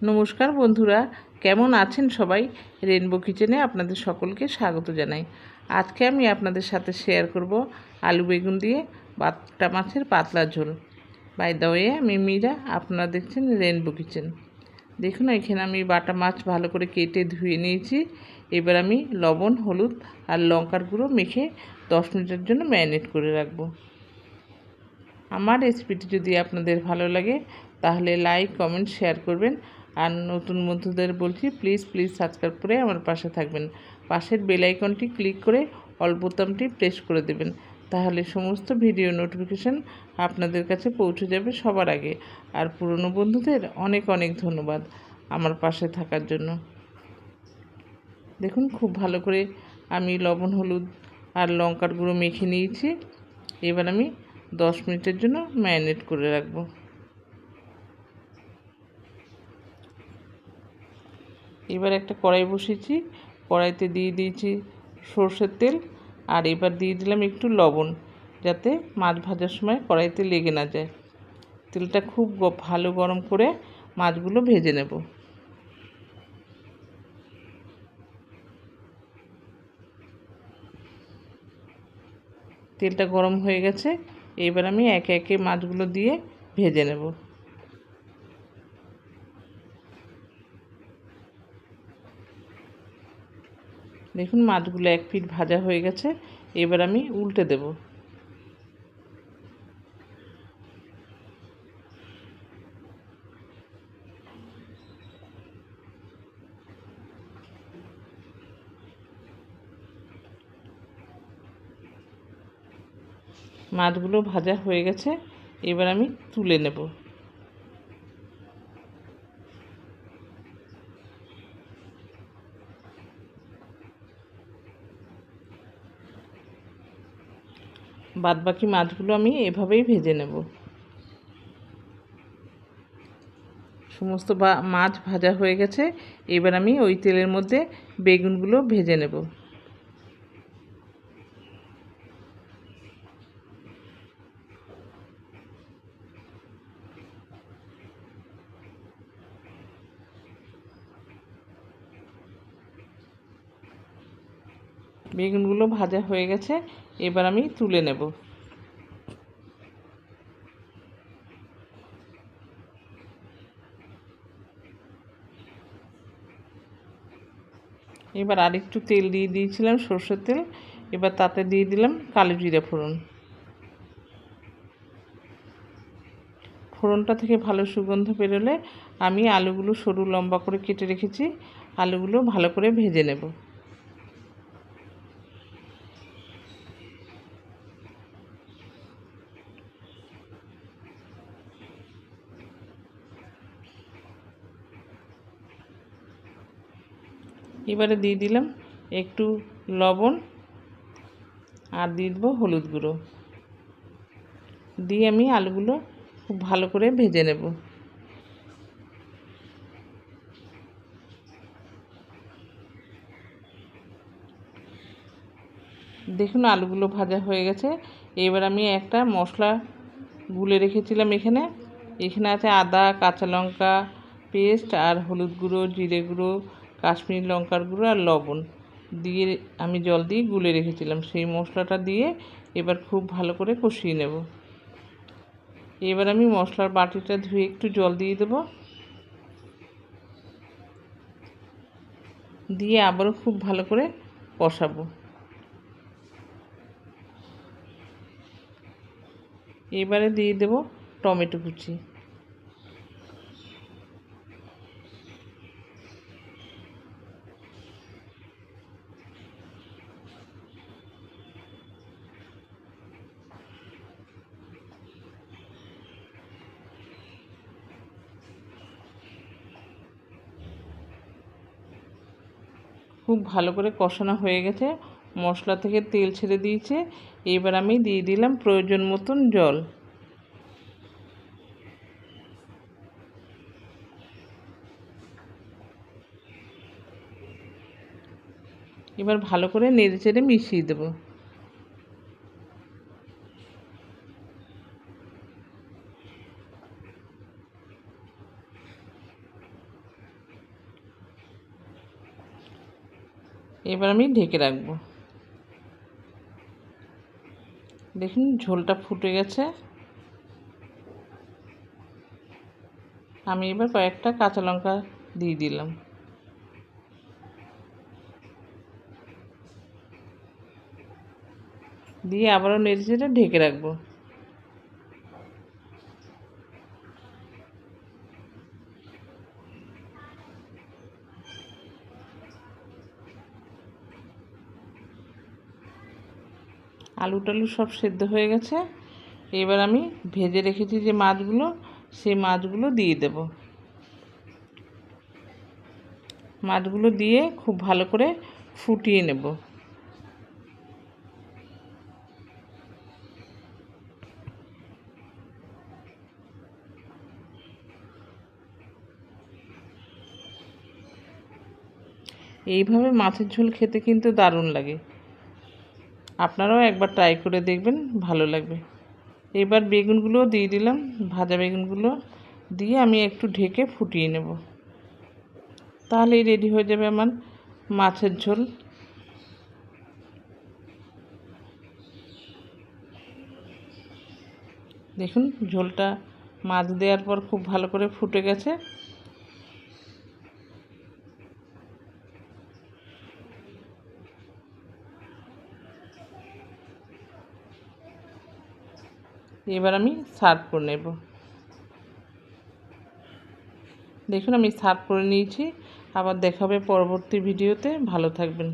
নমস্কার বন্ধুরা, কেমন আছেন সবাই? রেনবো কিচেনে আপনাদের সকলকে স্বাগত জানাই। আজকে আমি আপনাদের সাথে শেয়ার করব আলু বেগুন দিয়ে বাটা মাছের পাতলা ঝোল। বাই ওয়ে আমি মীরা, আপনারা দেখছেন রেনবো কিচেন দেখুন, এখানে আমি বাটা মাছ ভালো করে কেটে ধুয়ে নিয়েছি। এবার আমি লবণ, হলুদ আর লঙ্কার গুঁড়ো মেখে দশ মিনিটের জন্য ম্যারিনেট করে রাখব। আমার রেসিপিটি যদি আপনাদের ভালো লাগে, তাহলে লাইক কমেন্ট শেয়ার করবেন। আর নতুন বন্ধুদের বলছি প্লিজ প্লিজ সাবস্ক্রাইব করে আমার পাশে থাকবেন। পাশের বেল আইকনটি ক্লিক করে অল বোতামটি প্রেস করে দেবেন। তাহলে সমস্ত ভিডিও নোটিফিকেশান আপনাদের কাছে পৌঁছে যাবে সবার আগে। আর পুরনো বন্ধুদের অনেক অনেক ধন্যবাদ আমার পাশে থাকার জন্য। দেখুন, খুব ভালো করে আমি লবণ, হলুদ আর লঙ্কার গুঁড়ো মেখে নিয়েছি। এবার আমি দশ মিনিটের জন্য ম্যারিনেট করে রাখব। এবার একটা কড়াই বসিয়েছি, কড়াইতে দিয়ে দিয়েছি সর্ষের তেল আর এবার দিয়ে দিলাম একটু লবণ যাতে মাছ ভাজার সময় কড়াইতে লেগে না যায়। তেলটা খুব ভালো গরম করে মাছগুলো ভেজে নেব। তেলটা গরম হয়ে গেছে, এবার আমি একে একে মাছগুলো দিয়ে ভেজে নেব। দেখুন মাছগুলো এক পিঠ ভাজা হয়ে গেছে, এবার আমি উল্টে দেব। মাছগুলো ভাজা হয়ে গেছে, এবার আমি তুলে নেব। বাদবাকি মাছগুলো আমি এভাবেই ভেজে নেব। সমস্ত মাছ ভাজা হয়ে গেছে। এবার আমি ওই তেলের মধ্যে বেগুনগুলো ভেজে নেব। বেগুনগুলো ভাজা হয়ে গেছে। এবার আমি তুলে নেব। এবার আরেকটু তেল দিয়ে দিয়েছিলাম সর্ষের তেল, এবার তাতে দিয়ে দিলাম কালো জিরা ফোড়ন। ফোড়নটা থেকে ভালো সুগন্ধ বেরোলে আমি আলুগুলো সরু লম্বা করে কেটে রেখেছি, আলুগুলো ভালো করে ভেজে নেব। এবারে দিয়ে দিলাম একটু লবণ আর দিয়ে দেবো হলুদ গুঁড়ো। দিয়ে আমি আলুগুলো খুব ভালো করে ভেজে নেব। দেখুন আলুগুলো ভাজা হয়ে গেছে। এবার আমি একটা মশলা গুলে রেখেছিলাম এখানে। এখানে আছে আদা, কাঁচা লঙ্কা, পেস্ট আর হলুদ গুঁড়ো, জিরে গুঁড়ো কাশ্মীরি লঙ্কার গুঁড়ো আর লবণ দিয়ে আমি জল দিয়ে গুলে রেখেছিলাম। সেই মশলাটা দিয়ে এবার খুব ভালো করে কষিয়ে নেব। এবার আমি মশলার বাটিটা ধুয়ে একটু জল দিয়ে দেব। দিয়ে আবারও খুব ভালো করে কষাবো। এবারে দিয়ে দেব টমেটো কুচি। খুব ভালো করে কষানো হয়ে গেছে। মশলা থেকে তেল ছেড়ে দিয়েছে। এবার আমি দিয়ে দিলাম প্রয়োজন মতন জল। এবার ভালো করে নেড়ে চেড়ে মিশিয়ে দেবো। এবার আমি ঢেকে রাখব। দেখুন, ঝোলটা ফুটে গেছে। আমি এবার কয়েকটা কাঁচা লঙ্কা দিয়ে দিলাম। দিয়ে আবারও নেড়ে ঢেকে রাখব। আলু টালু সব সেদ্ধ হয়ে গেছে। এবার আমি ভেজে রেখেছি যে মাছগুলো, সেই মাছগুলো দিয়ে দেব। মাছগুলো দিয়ে খুব ভালো করে ফুটিয়ে নেব। এইভাবে মাছের ঝোল খেতে কিন্তু দারুণ লাগে। আপনারাও একবার ট্রাই করে দেখবেন, ভালো লাগবে। এবার বেগুনগুলো দিয়ে দিলাম, ভাজা বেগুনগুলো দিয়ে আমি একটু ঢেকে ফুটিয়ে নেব। তাহলেই রেডি হয়ে যাবে আমার মাছের ঝোল। দেখুন, ঝোলটা মাছ দেওয়ার পর খুব ভালো করে ফুটে গেছে। এবার আমি সার্ভ করে নেব। দেখুন আমি সার্ভ করে নিয়েছি। আবার দেখাবে পরবর্তী ভিডিওতে। ভালো থাকবেন।